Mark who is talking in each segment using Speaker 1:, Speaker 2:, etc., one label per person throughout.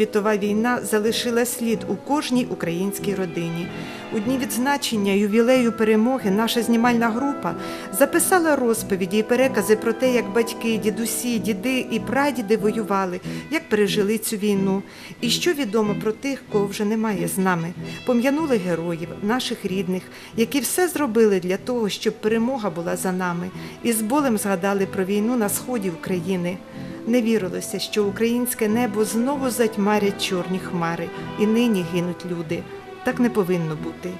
Speaker 1: Світова війна залишила слід у кожній українській родині. У дні відзначення ювілею перемоги наша знімальна група записала розповіді і перекази про те, як батьки, дідусі, діди і прадіди воювали, як пережили цю війну, і що відомо про тих, кого вже немає з нами. Пом'янули героїв, наших рідних, які все зробили для того, щоб перемога була за нами, і з болем згадали про війну на сході України. Не вірилося, що українське небо знову затьмарять чорні хмари, і нині гинуть люди. Так не повинно бути.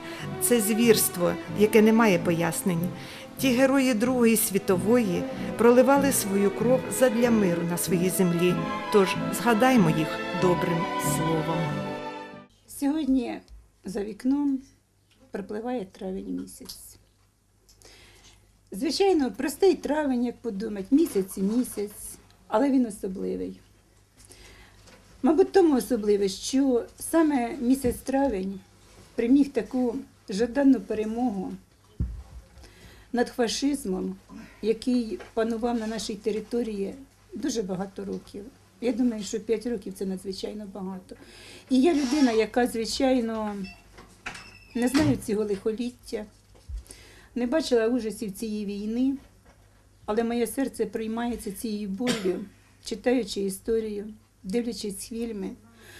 Speaker 1: Це звірство, яке не має пояснень. Ті герої Другої світової проливали свою кров задля миру на своїй землі. Тож згадаймо їх добрим словом.
Speaker 2: Сьогодні за вікном пропливає травень місяць. Звичайно, простий травень, як подумати, місяць і місяць, але він особливий. Мабуть, тому особливий, що саме місяць травень приміг таку жадану перемогу над фашизмом, який панував на нашій території дуже багато років. Я думаю, що 5 років це надзвичайно багато. І я людина, яка, звичайно, не знаю цього лихоліття, не бачила ужасів цієї війни, але моє серце приймається цією болью, читаючи історію, дивлячись фільми,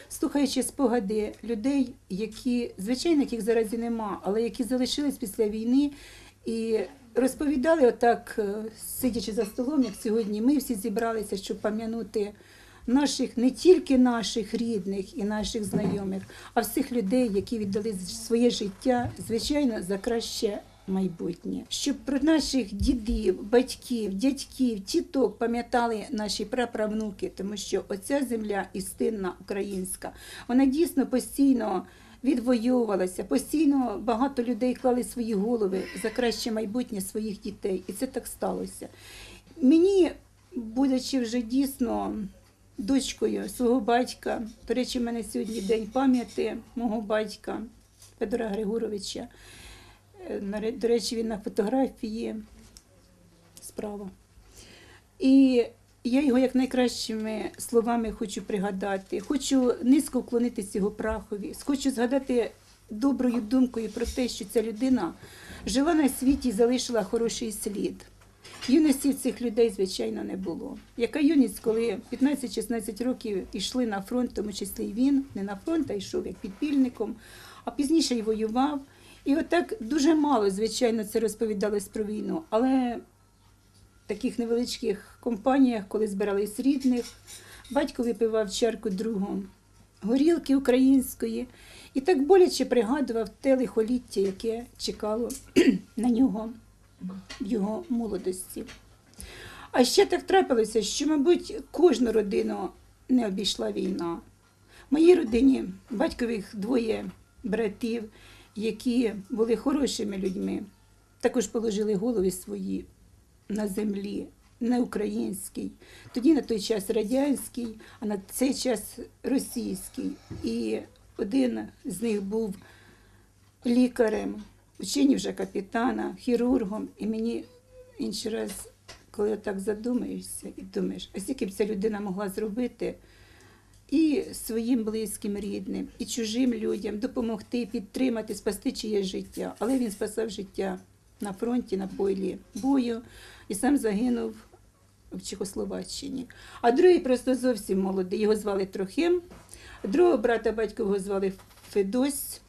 Speaker 2: слухаючи спогади людей, які, звичайно, яких зараз і нема, але які залишились після війни і розповідали отак, е, сидячи за столом, як сьогодні, ми всі зібралися, щоб пам'янути наших, не тільки наших рідних і наших знайомих, а всіх людей, які віддали своє життя, звичайно, за краще майбутнє. Щоб про наших дідів, батьків, дядьків, тіток пам'ятали наші праправнуки, тому що оця земля істинна українська, вона дійсно постійно. Відвоювалася постійно багато людей клали свої голови за краще майбутнє своїх дітей, і це так сталося. Мені, будучи вже дійсно дочкою свого батька. До речі, в мене сьогодні день пам'яті мого батька Федора Григоровича. До речі, він на фотографії справа. І я його як найкращими словами хочу пригадати. Хочу низько вклонитися його прахові. Хочу згадати доброю думкою про те, що ця людина жила на світі і залишила хороший слід. Юності цих людей, звичайно, не було. Яка юність, коли 15-16 років йшли на фронт, в тому числі і він, не на фронт, а йшов як підпільником, а пізніше й воював. І отак дуже мало, звичайно, це розповідалось про війну. Але в таких невеличких компаніях, коли збирались рідних, батько випивав чарку другу горілки української і так боляче пригадував те лихоліття, яке чекало на нього в його молодості. А ще так трапилося, що, мабуть, кожну родину не обійшла війна. В моїй родині батькових двоє братів, які були хорошими людьми, також положили голови свої на землі, не українській. Тоді на той час радянський, а на цей час російський. І один з них був лікарем, учені вже капітана, хірургом. І мені інший раз, коли так задумаєшся і думаєш, а скільки б ця людина могла зробити і своїм близьким, рідним, і чужим людям допомогти, підтримати, спасти чиє життя. Але він спасав життя на фронті, на полі бою і сам загинув в Чехословаччині. А другий просто зовсім молодий. Його звали Трохим. Другого брата батькового звали Федось.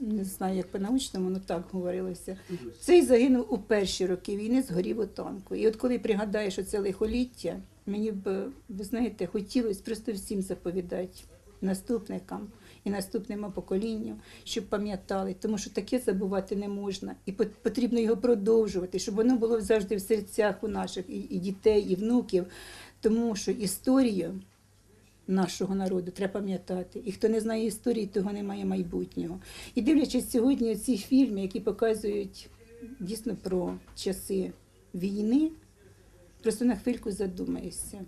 Speaker 2: Не знаю, як по-научному, але так говорилося. Цей загинув у перші роки війни, згорів у танку. І от коли пригадаєш оце лихоліття, мені б, ви знаєте, хотілося просто всім заповідати наступникам і наступному поколінню, щоб пам'ятали, тому що таке забувати не можна. І пот- потрібно його продовжувати, щоб воно було завжди в серцях у наших і дітей, і внуків. Тому що історію нашого народу треба пам'ятати. І хто не знає історії, того немає майбутнього. І дивлячись сьогодні ці фільми, які показують дійсно про часи війни, просто на хвильку задумаєшся.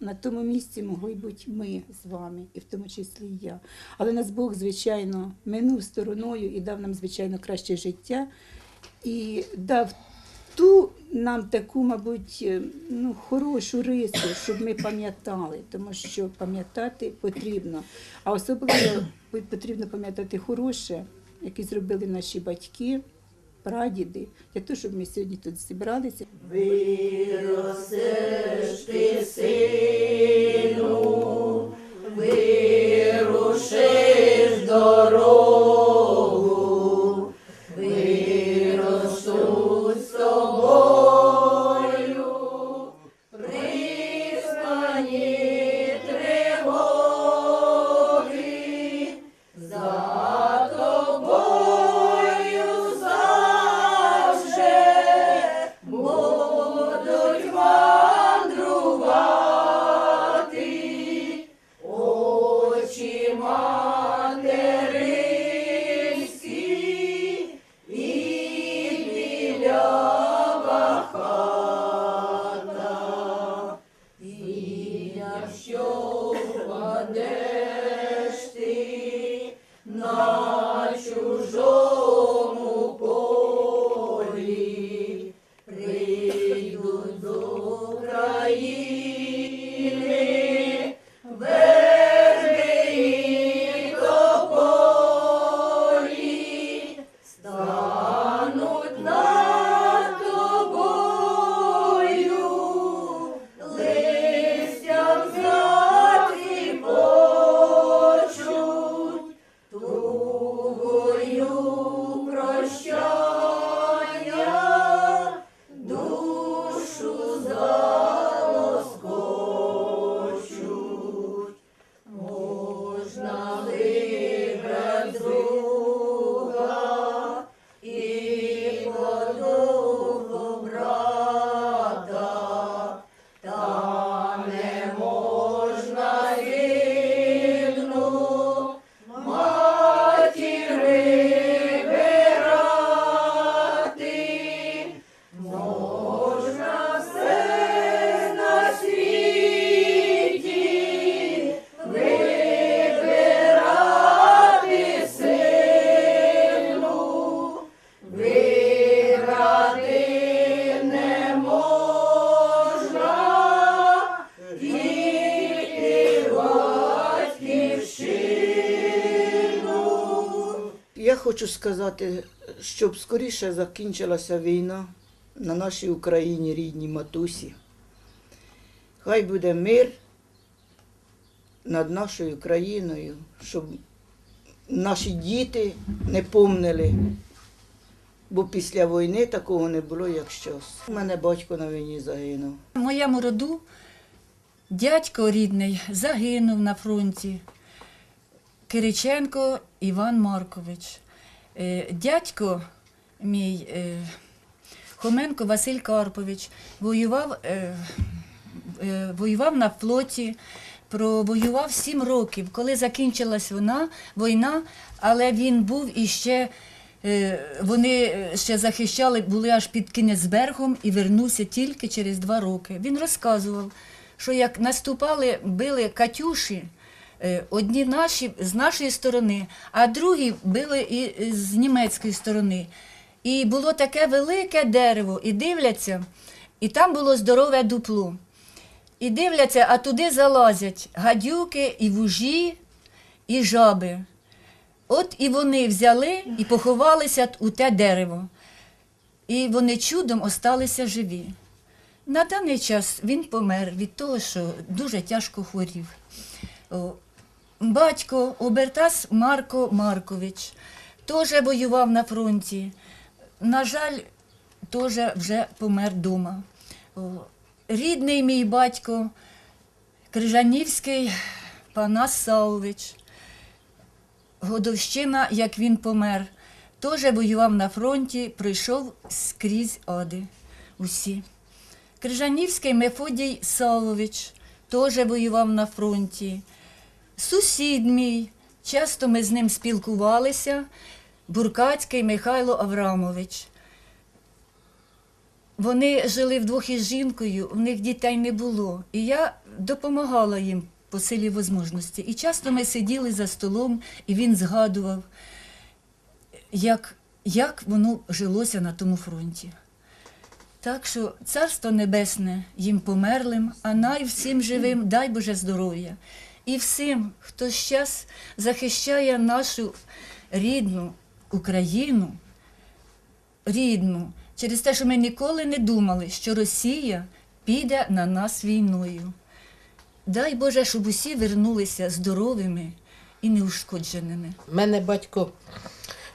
Speaker 2: На тому місці могли бути ми з вами, і в тому числі я. Але нас Бог, звичайно, минув стороною і дав нам, звичайно, краще життя і дав
Speaker 3: ту нам таку, мабуть, е, ну, хорошу рису, щоб ми пам'ятали, тому що пам'ятати потрібно. А особливо потрібно пам'ятати хороше, яке зробили наші батьки, прадіди, для того, щоб ми сьогодні тут зібралися.
Speaker 4: Я хочу сказати, щоб скоріше закінчилася війна на нашій Україні, рідній матусі. Хай буде мир над нашою країною, щоб наші діти не помнили, бо після війни такого не було, як зараз. У мене батько на війні загинув.
Speaker 5: В моєму роду дядько рідний загинув на фронті. Кириченко Іван Маркович. Е, Дядько мій е, Хоменко Василь Карпович воював, е, воював на флоті, провоював сім років, коли закінчилась вона, війна, але він був іще. Вони ще захищали, були аж під Кінецбергом і вернувся тільки через два роки. Він розказував, що як наступали, били Катюші, одні наші з нашої сторони, а другі били і з німецької сторони. І було таке велике дерево, і дивляться, і там було здорове дупло. І дивляться, а туди залазять гадюки, і вужі, і жаби. От і вони взяли і поховалися у те дерево. І вони чудом осталися живі. На даний час він помер від того, що дуже тяжко хворів. Батько Обертас Марко Маркович теж воював на фронті. На жаль, теж вже помер вдома. О, Рідний мій батько Крижанівський Панас Саулович. Годовщина, як він помер, теж воював на фронті, пройшов скрізь ади усі. Крижанівський Мефодій Савович теж воював на фронті. Сусід мій, часто ми з ним спілкувалися, Буркацький Михайло Аврамович. Вони жили вдвох із жінкою, у них дітей не було. І я допомагала їм по силі можливості. І часто ми сиділи за столом, і він згадував, як, як воно жилося на тому фронті. Так що царство небесне їм померлим, а най всім живим дай Боже здоров'я. І всім, хто щас захищає нашу рідну Україну, рідну, через те, що ми ніколи не думали, що Росія піде на нас війною. Дай Боже, щоб усі вернулися здоровими і неушкодженими.
Speaker 6: У мене батько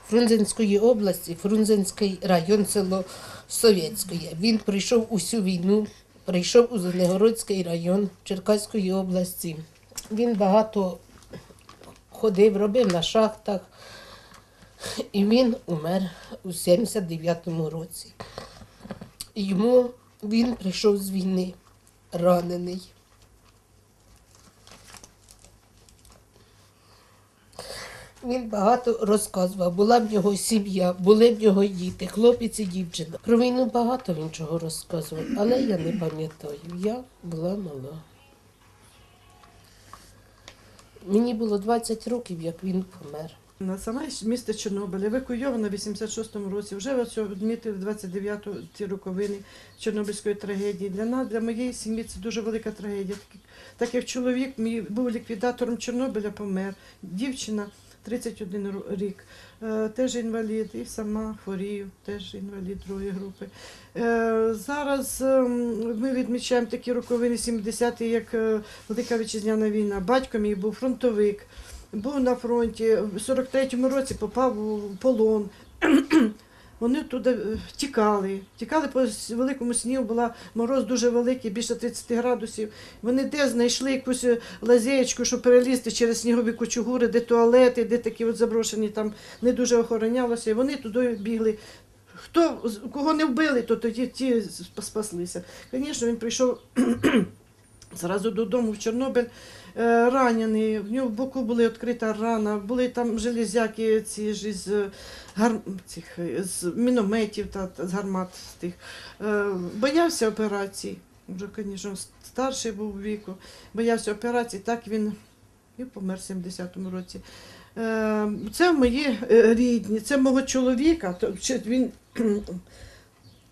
Speaker 6: Фрунзенської області, Фрунзенський район, село Совєтське. Він прийшов усю війну, прийшов у Звенигородський район Черкаської області. Він багато ходив, робив на шахтах. І він умер у 79-му році. Йому він прийшов з війни ранений. Він багато розказував. Була в нього сім'я, були в нього діти, хлопець і дівчина. Про війну багато він чого розказував, але я не пам'ятаю. Я була мала. Мені було 20 років, як він помер.
Speaker 7: На саме місто Чорнобиль евакуйовано в 86-му році. Вже ось відмітив 29-ту ці роковини Чорнобильської трагедії. Для нас, для моєї сім'ї, це дуже велика трагедія. Так, як чоловік мій був ліквідатором Чорнобиля, помер. Дівчина 31 рік, теж інвалід, і сама хворію, теж інвалід другої групи. Е, зараз ем, ми відмічаємо такі роковини 70-ті, як е, Велика Вітчизняна війна. Батько мій був фронтовик. Був на фронті, в 43-му році попав у полон. Вони туди е, тікали. Тікали по великому снігу, була мороз дуже великий, більше 30 градусів. Вони де знайшли якусь е, лазєєчку, щоб перелізти через снігові кучугури, де туалети, де такі от заброшені, там не дуже охоронялося. І вони туди бігли. Хто кого не вбили, то тоді ті сп- спаслися. Звісно, він прийшов зразу додому в Чорнобиль е, ранений. В нього в боку була відкрита рана, були там железяки ці ж із е, гар... цих, е, з мінометів та, з гармат тих. Боявся операцій. Вже, звісно, старший був віку. Боявся операцій, так він і помер в 70-му році. Це мої рідні, це мого чоловіка. Він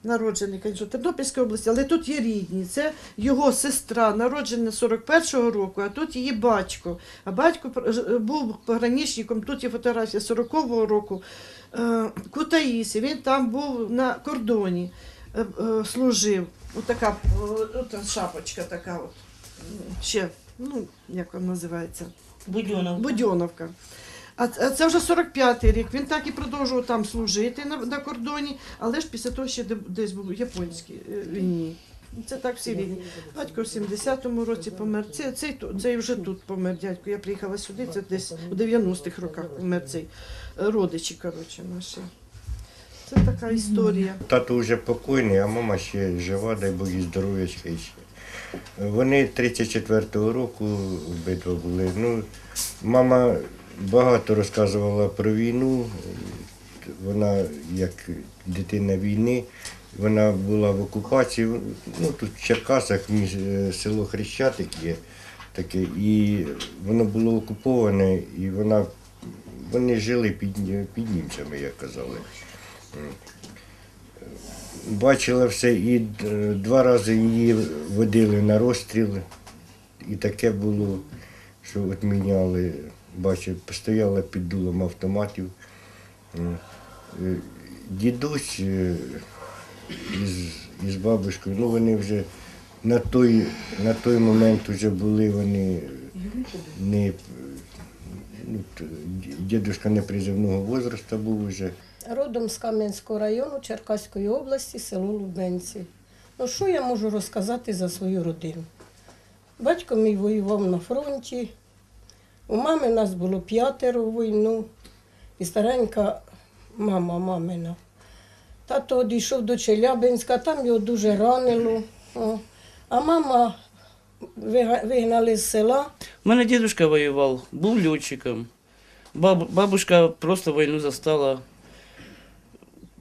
Speaker 7: народжений, звісно, в Тернопільській області, але тут є рідні. Це його сестра, народжена 41-го року, а тут її батько. А батько був пограничником, тут є фотографія 40-го року. Е, Кутаїсі, він там був на кордоні, е, е, служив. Отака от шапочка така. От. Ще, ну, як вона називається?
Speaker 4: Будьонов.
Speaker 7: Будьоновка. А це вже 45-й рік. Він так і продовжував там служити на, на кордоні, але ж після того ще десь був японській е, війні. Це так всі рідні. Батько в 70-му році помер. Це, цей, цей вже тут помер дядько. Я приїхала сюди, це десь у 90-х роках помер цей е, родичі, коротше, наші. Це така історія.
Speaker 8: Тато вже покойний, а мама ще жива, дай Бог їй здоров'ячка ще. Вони 34-го року обидва були. Ну, мама багато розказувала про війну. Вона як дитина війни, вона була в окупації. Ну, тут в Черкасах між, е, село Хрещатик є таке, і воно було окуповане, і вона, вони жили під, під німцями, як казали бачила все і е, два рази її водили на розстріл. І таке було, що от міняли, бачив, стояла під дулом автоматів. Е, Дідусь е, із, із бабушкою, ну вони вже на той, на той момент вже були вони не ну, дідусь не приземного возрасту був вже.
Speaker 6: Родом з Кам'янського району Черкаської області, село Лубенці. Ну, що я можу розказати за свою родину? Батько мій воював на фронті. У мами нас було п'ятеро війну, і старенька мама мамина. Тато дійшов до Челябинська, там його дуже ранило. А мама вигнали з села.
Speaker 9: У мене дідусь воював, був льотчиком. Баб, бабушка просто війну застала.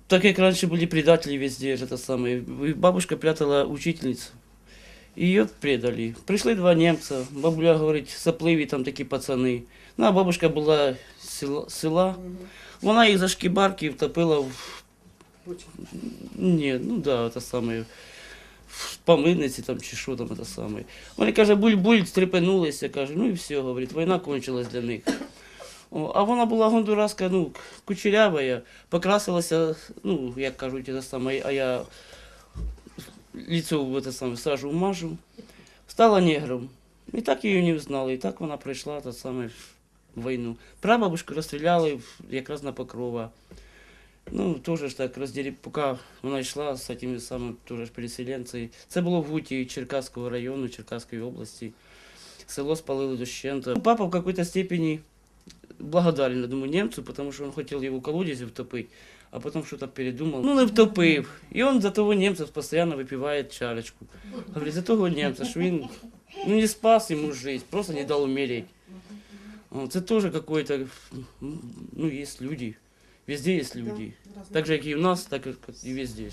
Speaker 9: Так як раніше були предатели везде, это самое. Бабушка прятала учительницю. Її предали. Прийшли два німця. Бабуля говорить, сопливі там такі пацани. Ну, а бабушка була з села. Вона їх за шкібарки втопила в Ні, ну да, це саме. В помийниці там чи що там це саме. Вони каже, буль-буль, стрепенулися, каже, ну і все, говорить, війна кончилась для них. О, а вона була гондураска, ну, кучерявая, покрасилася, ну, як кажуть, це саме, а я лицо в це саме сажу вмажу, стала негром. І так її не взнали, і так вона прийшла та саме війну. Прабабушку розстріляли якраз на Покрова. Ну, теж так розділі, поки вона йшла з цими самими переселенцями. Це було в Гуті Черкаського району, Черкаської області. Село спалили дощента. Папа в какой-то степени благодарен, я думаю, немцу, потому что он хотел его в колодезе втопить, а потом что-то передумал. Ну, не втопив. И он за того немца постоянно выпивает чарочку. Говорит, за того немца, что він ну, не спас ему жизнь, просто не дал умереть. Это тоже какой-то, ну, есть люди. Везде есть люди. Так же, як і у нас, так і везде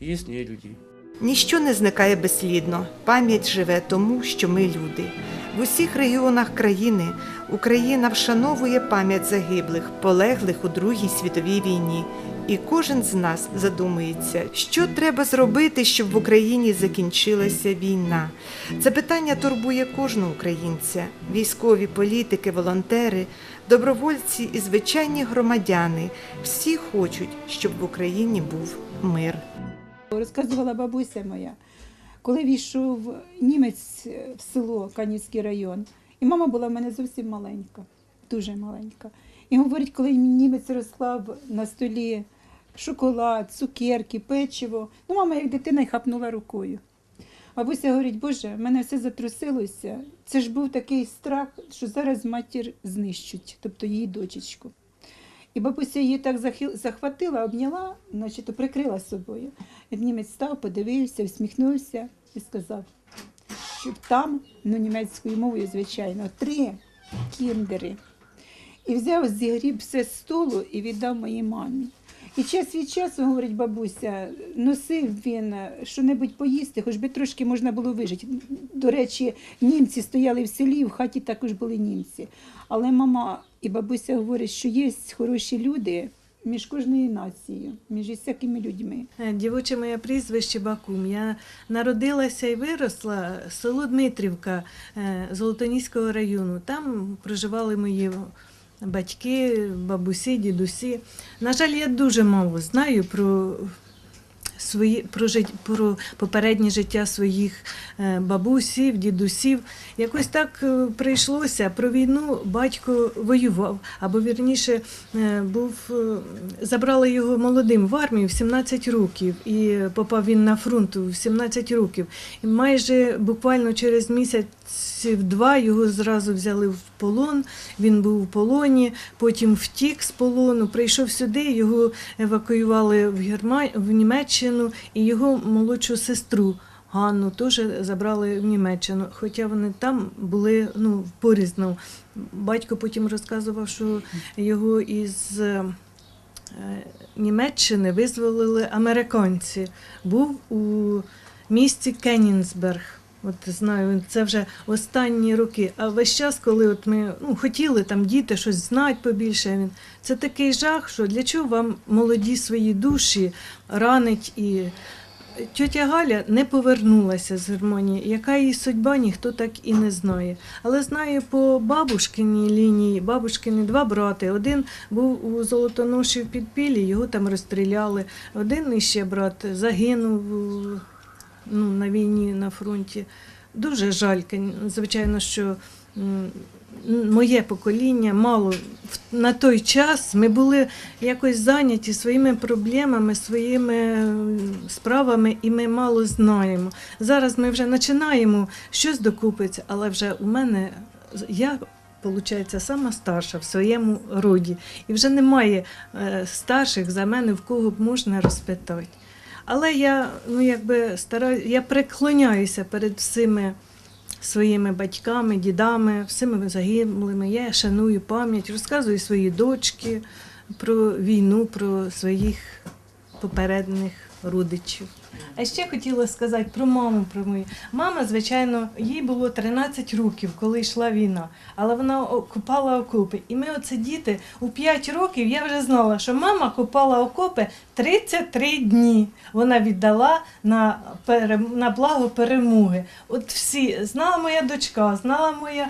Speaker 9: Есть Є не люди.
Speaker 1: Ніщо не зникає безслідно. Пам'ять живе тому, що ми люди. В усіх регіонах країни Україна вшановує пам'ять загиблих, полеглих у Другій світовій війні. І кожен з нас задумується, що треба зробити, щоб в Україні закінчилася війна. Це питання турбує кожного українця: військові, політики, волонтери, добровольці і звичайні громадяни. Всі хочуть, щоб в Україні був мир.
Speaker 2: Розказувала бабуся моя, коли війшов німець в село Канівський район, і мама була в мене зовсім маленька, дуже маленька. І говорить, коли німець розклав на столі шоколад, цукерки, печиво, ну мама як дитина й хапнула рукою. Бабуся говорить, Боже, в мене все затрусилося. Це ж був такий страх, що зараз матір знищуть, тобто її дочечку. І бабуся її так захватила, обняла, значить, прикрила собою. Німець став, подивився, усміхнувся і сказав, що там, ну німецькою мовою, звичайно, три кіндери. І взяв зігріб все з столу і віддав моїй мамі. І час від часу, говорить бабуся, носив він що-небудь поїсти, хоч би трошки можна було вижити. До речі, німці стояли в селі, в хаті також були німці. Але мама і бабуся говорять, що є хороші люди між кожною нацією, між всякими людьми.
Speaker 10: Е, Дівоче моє прізвище Бакум. Я народилася і виросла в село Дмитрівка е, Золотоніського району. Там проживали мої батьки, бабусі, дідусі. На жаль, я дуже мало знаю про. Свої про, жит- про попереднє життя своїх е, бабусів, дідусів. Якось так е, прийшлося. Про війну батько воював, або вірніше е, був забрали його молодим в армію в 17 років, і попав він на фронт в 17 років. І майже буквально через місяців два його зразу взяли в полон. Він був в полоні, потім втік з полону, прийшов сюди, його евакуювали в, Герма... в Німеччину і його молодшу сестру. Ганну теж забрали в Німеччину, хоча вони там були ну, порізно. Батько потім розказував, що його із е, Німеччини визволили американці. Був у місті Кеннінсберг. От знаю, це вже останні роки. А весь час, коли от ми ну, хотіли там діти щось знати побільше, він це такий жах, що для чого вам молоді свої душі ранить і. Тьотя Галя не повернулася з Германії. Яка її судьба, ніхто так і не знає. Але знаю по бабушкиній лінії, бабушкині два брати. Один був у Золотоноші в підпіллі, його там розстріляли. Один іще брат загинув у- ну, на війні на фронті. Дуже жаль, звичайно, що моє покоління мало на той час ми були якось зайняті своїми проблемами, своїми справами, і ми мало знаємо. Зараз ми вже починаємо щось докупиться, але вже у мене я. Получається, сама старша в своєму роді. І вже немає е, старших за мене, в кого б можна розпитати. Але я ну, якби стараю, я преклоняюся перед всіми своїми батьками, дідами, всіми загиблими. Я шаную пам'ять, розказую своїй дочці про війну, про своїх попередніх родичів. А ще хотіла сказати про маму про мою. Мама, звичайно, їй було 13 років, коли йшла війна, але вона копала окопи. І ми, оце діти, у 5 років я вже знала, що мама копала окопи 33 дні. Вона віддала на, на благо перемоги. От всі знала моя дочка, знала моя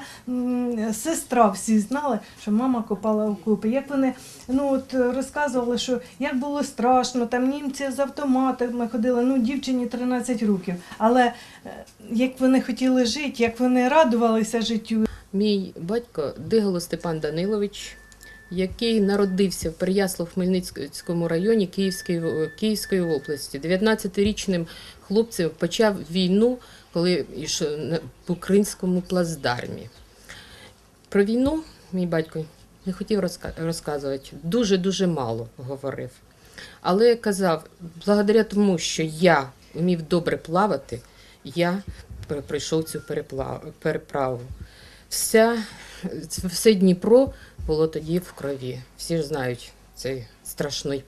Speaker 10: сестра, всі знали, що мама копала окопи. Як вони ну, от, розказували, що як було страшно, там німці з автоматами ходили, ну, дівчині 13 років. Але е, як вони хотіли жити, як вони радувалися життю,
Speaker 11: Мій батько Диголо Степан Данилович, який народився в Переяслав-Хмельницькому районі Київської, Київської області. 19-річним хлопцем почав війну, коли йшов на- українському плацдармі. Про війну мій батько не хотів розка- розказувати, дуже-дуже мало говорив. Але казав, благодаря тому, що я вмів добре плавати, я пройшов цю переправу. Вся, все Дніпро було тоді в крові. Всі ж знають цей страшний.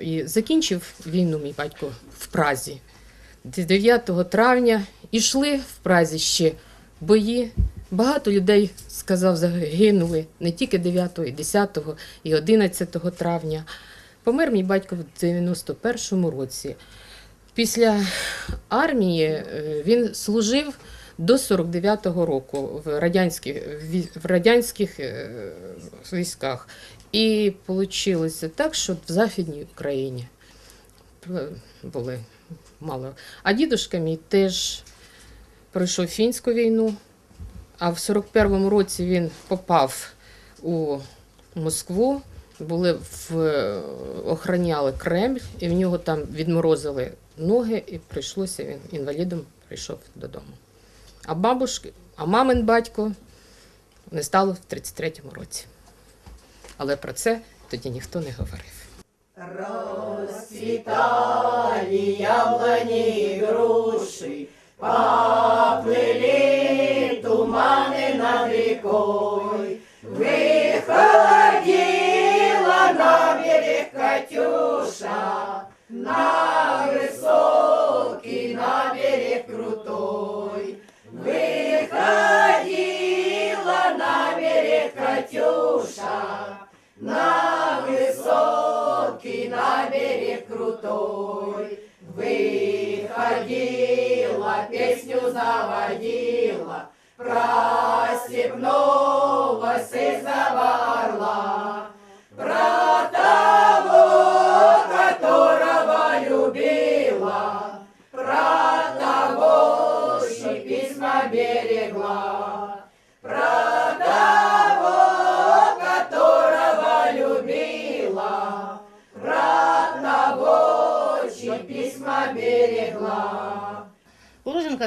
Speaker 11: І закінчив війну мій батько в Празі. 9 травня ішли в Празі ще бої. Багато людей, сказав, загинули не тільки 9, і 10 і 11 травня. Помер мій батько в 91-му році. Після армії е, він служив до 49-го року в радянських, в радянських е, військах. І вийшло так, що в Західній Україні були мало. А дідушка мій теж пройшов фінську війну, а в 41-му році він попав у Москву, були в, охороняли Кремль, і в нього там відморозили ноги, і прийшлося він інвалідом прийшов додому. А бабушки, а мамин батько не стало в 33-му році. Але про це тоді ніхто не говорив.
Speaker 12: Катюша,
Speaker 3: на высокий, на берег крутой. Выходила на берег Катюша, на высокий, на берег крутой. Выходила, песню заводила, про степного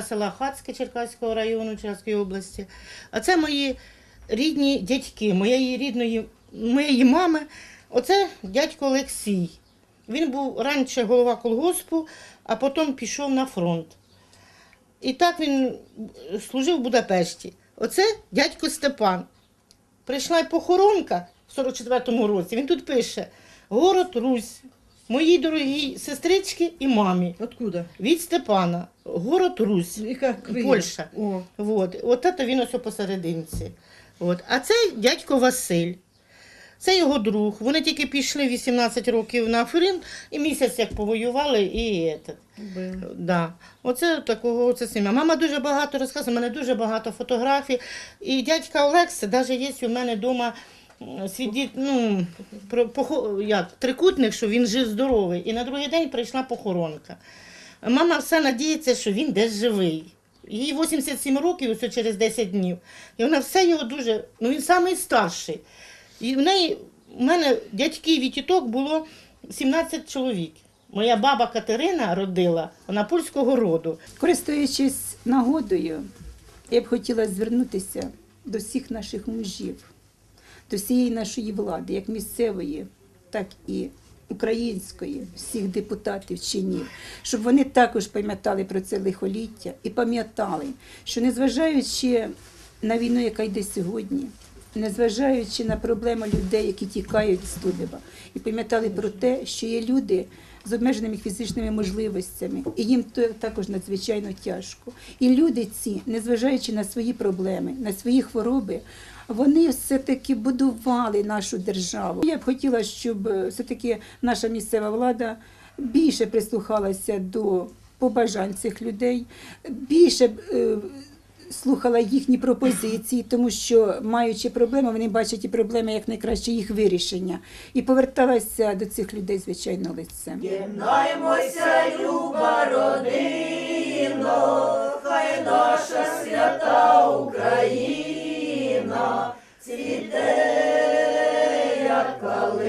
Speaker 12: села Хацьке Черкаського району Черкаської області. А це мої рідні дядьки, моєї рідної, моєї мами. Оце дядько Олексій. Він був раніше голова колгоспу, а потім пішов на фронт. І так він служив в Будапешті. Оце дядько Степан. Прийшла й похоронка в 44-му році. Він тут пише: Город Русь, моїй дорогій сестрички і мамі.
Speaker 7: Откуда?
Speaker 12: Від Степана. Город Русь.
Speaker 7: Яка країна?
Speaker 12: Польща.
Speaker 7: О,
Speaker 12: От, от це він ось посерединці. От. А це дядько Василь. Це його друг. Вони тільки пішли 18 років на фронт і місяць як повоювали, і етот. Да. Оце такого оце сім'я. Мама дуже багато розказує, у мене дуже багато фотографій. І дядька Олекса, навіть є у мене вдома свідіт, ну, про, похо, як, трикутник, що він жив здоровий. І на другий день прийшла похоронка. Мама все надіється, що він десь живий. Їй 87 років, ось через 10 днів. І вона все його дуже. Ну він самий старший. І в неї, у мене дядьків і тіток було 17 чоловік. Моя баба Катерина родила, вона польського роду.
Speaker 2: Користуючись нагодою, я б хотіла звернутися до всіх наших мужів, до всієї нашої влади, як місцевої, так і української, всіх депутатів чинів, щоб вони також пам'ятали про це лихоліття і пам'ятали, що незважаючи на війну, яка йде сьогодні, незважаючи на проблеми людей, які тікають з Тулева, і пам'ятали про те, що є люди з обмеженими фізичними можливостями, і їм також надзвичайно тяжко. І люди ці, незважаючи на свої проблеми, на свої хвороби, вони все-таки будували нашу державу. Я б хотіла, щоб е, все-таки наша місцева влада більше прислухалася до побажань цих людей, більше е, слухала їхні пропозиції, тому що, маючи проблеми, вони бачать ті проблеми як найкраще їх вирішення. І поверталася до цих людей, звичайно, лицем.
Speaker 3: Любородино, хай наша свята Україна, весна цвіте, як калина.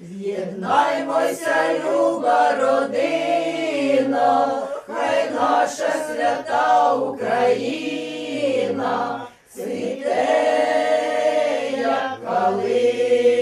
Speaker 3: З'єднаймося, люба родина, хай наша свята Україна, цвіте, як калина.